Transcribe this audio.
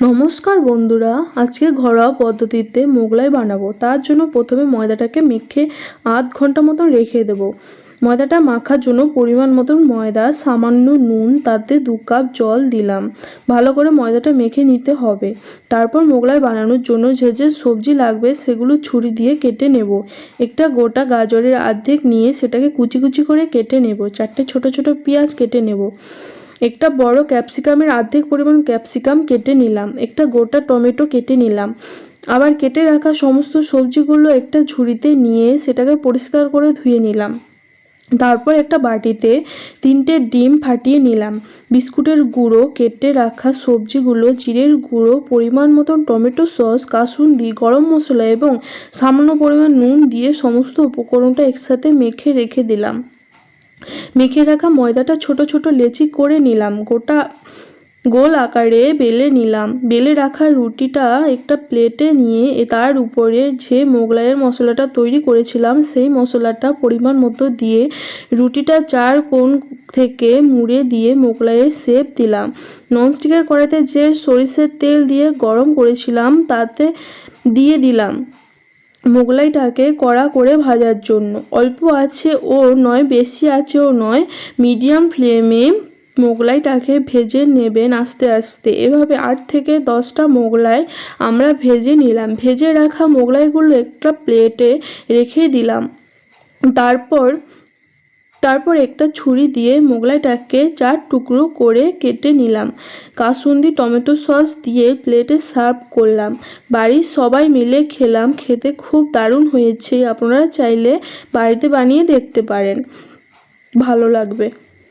নমস্কার বন্ধুরা, আজকে ঘরোয়া পদ্ধতিতে মোগলাই বানাবো। তার জন্য প্রথমে ময়দাটাকে মেখে আধ ঘণ্টা মতন রেখে দেবো। ময়দাটা মাখার জন্য পরিমাণ মতন ময়দা, সামান্য নুন, তাতে দু কাপ জল দিলাম। ভালো করে ময়দাটা মেখে নিতে হবে। তারপর মোগলাই বানানোর জন্য যে যে সবজি লাগবে সেগুলো ছুরি দিয়ে কেটে নেব। একটা গোটা গাজরের অর্ধেক নিয়ে সেটাকে কুচি কুচি করে কেটে নেব। চারটে ছোট ছোট পেঁয়াজ কেটে নেব। একটা বড় ক্যাপসিকামের অর্ধেক পরিমাণ ক্যাপসিকাম কেটে নিলাম, একটা গোটা টমেটো কেটে নিলাম। আবার কেটে রাখা সমস্ত সবজিগুলো একটা ঝুড়িতে নিয়ে সেটাকে পরিষ্কার করে ধুয়ে নিলাম। তারপর একটা বাটিতে তিনটে ডিম ফাটিয়ে নিলাম। বিস্কুটের গুঁড়ো, কেটে রাখা সবজিগুলো, জিরের গুঁড়ো, পরিমাণ মতন টমেটো সস কাসুন্দি গরম মশলা এবং সামান্য পরিমাণ নুন দিয়ে সমস্ত উপকরণটা একসাথে মেখে রেখে দিলাম। মেখে রাখা ময়দাটা ছোট ছোট লেচি করে নিলাম। গোটা গোল আকারে বেলে নিলাম। বেলে রাখা রুটিটা একটা প্লেটে নিয়ে তার উপরে যে মোগলাইয়ের মশলাটা তৈরি করেছিলাম, সেই মশলাটা পরিমাণ মতো দিয়ে রুটিটা চার কোণ থেকে মুড়ে দিয়ে মোগলাইয়ের শেপ দিলাম। ননস্টিকের কড়াইতে যে সরিষের তেল দিয়ে গরম করেছিলাম, তাতে দিয়ে দিলাম। মোগলাইটাকে কড়া করে ভাজার জন্য। অল্প আছে ও নয়, বেশি আছে ও নয়। মিডিয়াম ফ্লেমে মোগলাইটাকে ভেজে নেবেন আস্তে আস্তে। এভাবে আট থেকে দশটা মোগলাই আমরা ভেজে নিলাম। ভেজে রাখা মোগলাইগুলো একটা প্লেটে রেখে দিলাম। তারপর তারপর একটা ছুরি দিয়ে মোগলাইটাকে চার টুকরো করে কেটে নিলাম। কাসুন্দি টমেটো সস দিয়ে প্লেটে সার্ভ করলাম। বাড়ির সবাই মিলে খেলাম। খেতে খুব দারুণ হয়েছে। আপনারা চাইলে বাড়িতে বানিয়ে দেখতে পারেন। ভালো লাগবে।